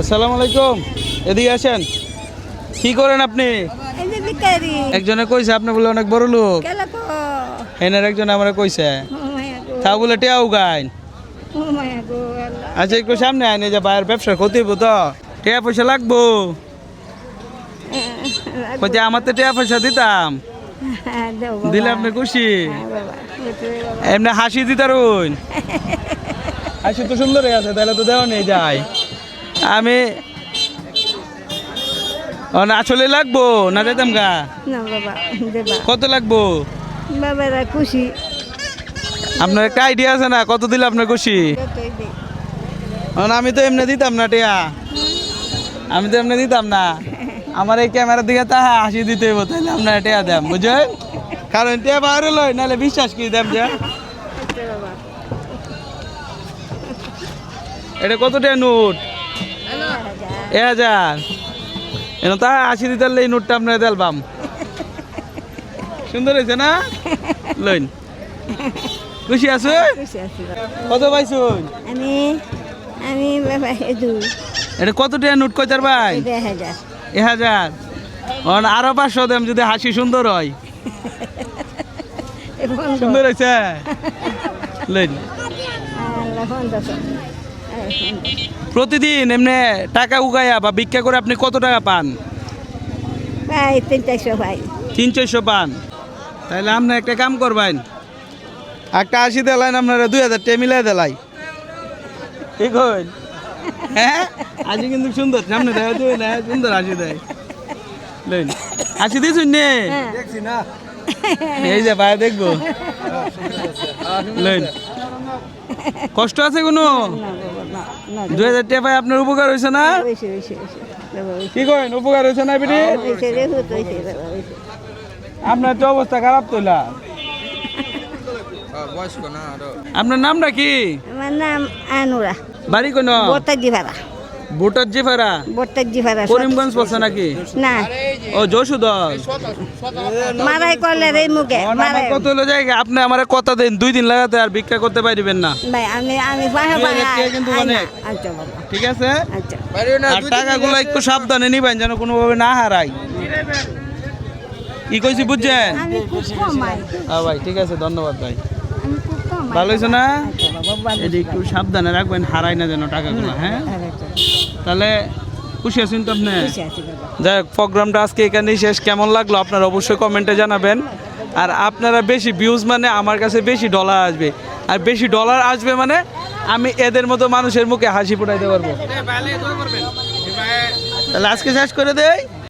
আসসালামু আলাইকুম। এদিকে আসেন। কি করেন আপনি? একজনে কইছে আপনি বলে অনেক বড় লোক। হেনের একজন আমরা কইছে। তা বলে টেয়াও গাইন। আচ্ছা একটু সামনে আইন যে বাইরের ব্যবসার ক্ষতি হইব তো। টেয়া পয়সা লাগবো। কইতে আমার তো টেয়া পয়সা দিতাম। হ্যাঁ। দিলে আপনি খুশি। হ্যাঁ। এমনি হাসি দিতারুন হাসি তো সুন্দরই আছে তাহলে তো দেওয়া নেই যায় আমি না আসলে লাগবো? না দিতাম গা? না বাবা কত লাগবো? বাবারা খুশি। আপনার একটা আইডিয়া আছে না? কত দিলে আপনার খুশি? আমি তো এমনি দিতাম না টিয়া। আমি তো এমনি দিতাম না। আমার এই ক্যামেরার দিকে তাহা হাসি দিতে হইব তাহলে আপনার টিয়া দেম বুঝলেন? কারণ টিয়া বাইরে লই নাহলে বিশ্বাস কি দেম যে এটা কত টাকা নোট? এ হাজার এন তাহা হাসি দিতে হলে এই নোটটা আপনার দেলবাম সুন্দর হয়েছে না? লইন। খুশি আছো? খুশি আছি বাবা। কত পাইছুন আমি আমি এটা কত টাকা নোট কয়তার ভাই? এ হাজার। অন আরও পাঁচশো দেম যদি হাসি সুন্দর হয়। সুন্দর হয়েছে। লইন। প্রতিদিন এমনি টাকা উগাইয়া বা ভিক্ষা করে আপনি কত টাকা পান? ভাই তিন চারশো পান। তাহলে আপনি একটা কাম করবেন। একটা আশি দেলাইন আপনারা দুই হাজার টাকা মিলাই দেলাই। ঠিক হইল হ্যাঁ? আশি কিন্তু সুন্দর। সামনে দেখা দুই না সুন্দর হাসি দেয়। লইন। হাসি দিয়েছুন নে? হ্যাঁ। এই যে ভাই দেখব। লইন। কষ্ট আছে কোনো? দুই হাজার টাকা পাই আপনার উপকার হয়েছে না? কি করেন? উপকার হয়েছে না বিটি? হয়েছে আপনার তো অবস্থা খারাপ তোলা আপনার নামটা কি? আমার নাম আনুরা। বাড়ি কোন? বোরতাক জিভারা ভোটার জিফারা বোরতাক জিভারা করিমগঞ্জ পড়ছে নাকি? না। ও যশোদল। মারাই করলে রে মুখে মারাই। কত হলো জায়গা? আপনি আমার কথা দিন দুই দিন লাগাতে আর ভিক্ষা করতে পারবেন না। ভাই আমি আমি পাহে কিন্তু অনেক। আচ্ছা বাবা। ঠিক আছে? আচ্ছা। আর টাকাগুলো একটু সাবধানে নিবেন যেন কোনোভাবে না হারাই। কি কইছি বুঝছেন? হ্যাঁ ভাই ঠিক আছে ধন্যবাদ ভাই। ভালো হয়েছে না? আচ্ছা এটা একটু সাবধানে রাখবেন হারাই না যেন টাকাগুলো হ্যাঁ? আচ্ছা তাহলে খুশি আছেন তো আপনি? যাই হোক প্রোগ্রামটা আজকে এখানেই শেষ। কেমন লাগল? আপনারা অবশ্যই কমেন্টে জানাবেন। আর আপনারা বেশি ভিউজ মানে আমার কাছে বেশি ডলার আসবে। আর বেশি ডলার আসবে মানে আমি এদের মতো মানুষের মুখে হাসি ফুটাইতে পারব। তাহলে আজকে শেষ করে দেই।